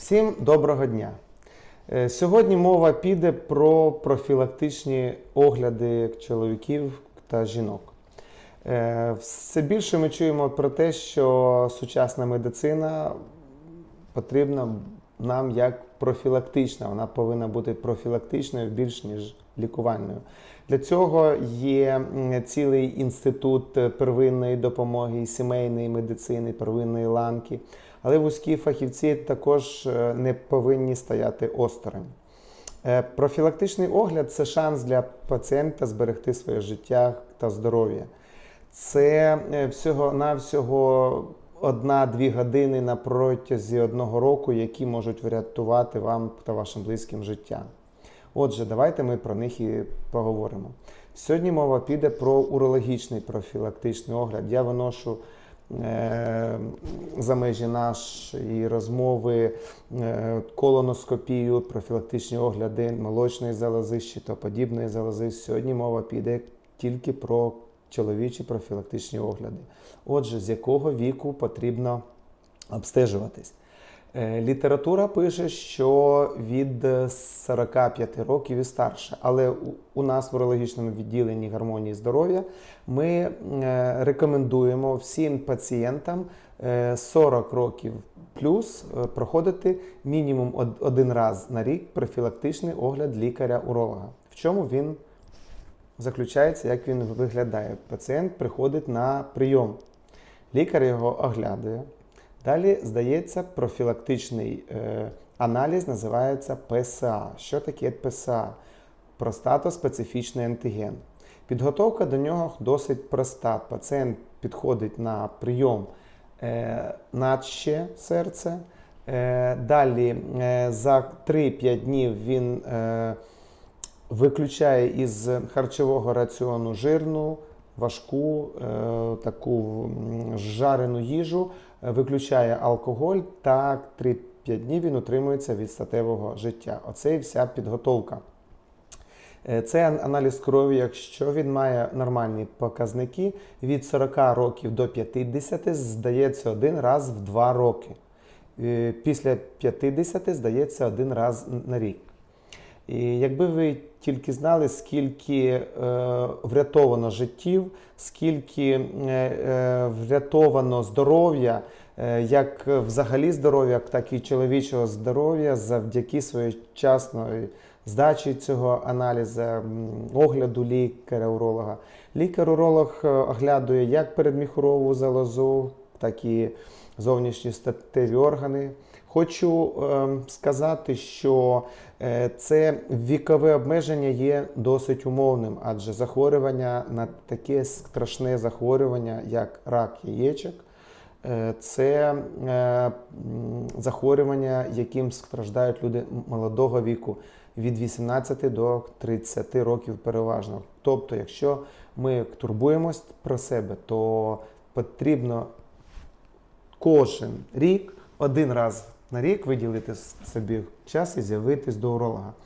Всім доброго дня! Е, Сьогодні мова піде про профілактичні огляди чоловіків та жінок. Е, Все більше ми чуємо про те, що сучасна медицина потрібна нам як профілактична. Вона повинна бути профілактичною більш ніж лікувальною. Для цього є цілий інститут е, первинної допомоги сімейної медицини, первинної ланки. Але вузькі фахівці також е, не повинні стояти осторонь. Е, Профілактичний огляд це шанс для пацієнта зберегти своє життя та здоров'я. Це всього-навсього одна-дві години на протязі одного року, які можуть врятувати вам та вашим близьким життя. Отже, давайте ми про них і поговоримо. Сьогодні мова піде про урологічний профілактичний огляд. Я виношу е, за межі нашої розмови е, колоноскопію, профілактичні огляди молочної залози, щитоподібної залози. Сьогодні мова піде тільки про чоловічі профілактичні огляди. Отже, з якого віку потрібно обстежуватись? Е, Література пише, що від е, 45 років і старше, але у- нас в урологічному відділенні гармонії здоров'я ми е, рекомендуємо всім пацієнтам е, 40 років плюс е, проходити мінімум один раз на рік профілактичний огляд лікаря-уролога. В чому він заключається, як він виглядає? Пацієнт приходить на прийом, лікар його оглядає. Далі здається профілактичний е, аналіз, називається ПСА. Що таке ПСА? Простатоспецифічний антиген. Підготовка до нього досить проста. Пацієнт підходить на прийом е, наче серце. Е, далі е, за 3-5 днів він е, виключає із харчового раціону жирну, важку, е, таку жарену їжу, е, виключає алкоголь та 3-5 днів він утримується від статевого життя. Оце і вся підготовка. Е, Це аналіз крові, якщо він має нормальні показники від 40 років до 50, здається один раз в 2 роки. Після 50 здається один раз на рік. І якби ви тільки знали, скільки е, врятовано життів, скільки е, е, врятовано здоров'я, е, як взагалі здоров'я, так і чоловічого здоров'я завдяки своєчасної здачі цього аналізу, огляду лікаря-уролога. Лікар-уролог е, оглядує як передміхурову залозу, так і зовнішні статеві органи. Хочу ем, сказати, що е, це вікове обмеження є досить умовним, адже захворювання на таке страшне захворювання, як рак яєчок, е, це е, захворювання, яким страждають люди молодого віку від 18 до 30 років переважно. Тобто, якщо ми турбуємось про себе, то потрібно кожен рік, один раз на рік виділити собі час і з'явитись до уролога.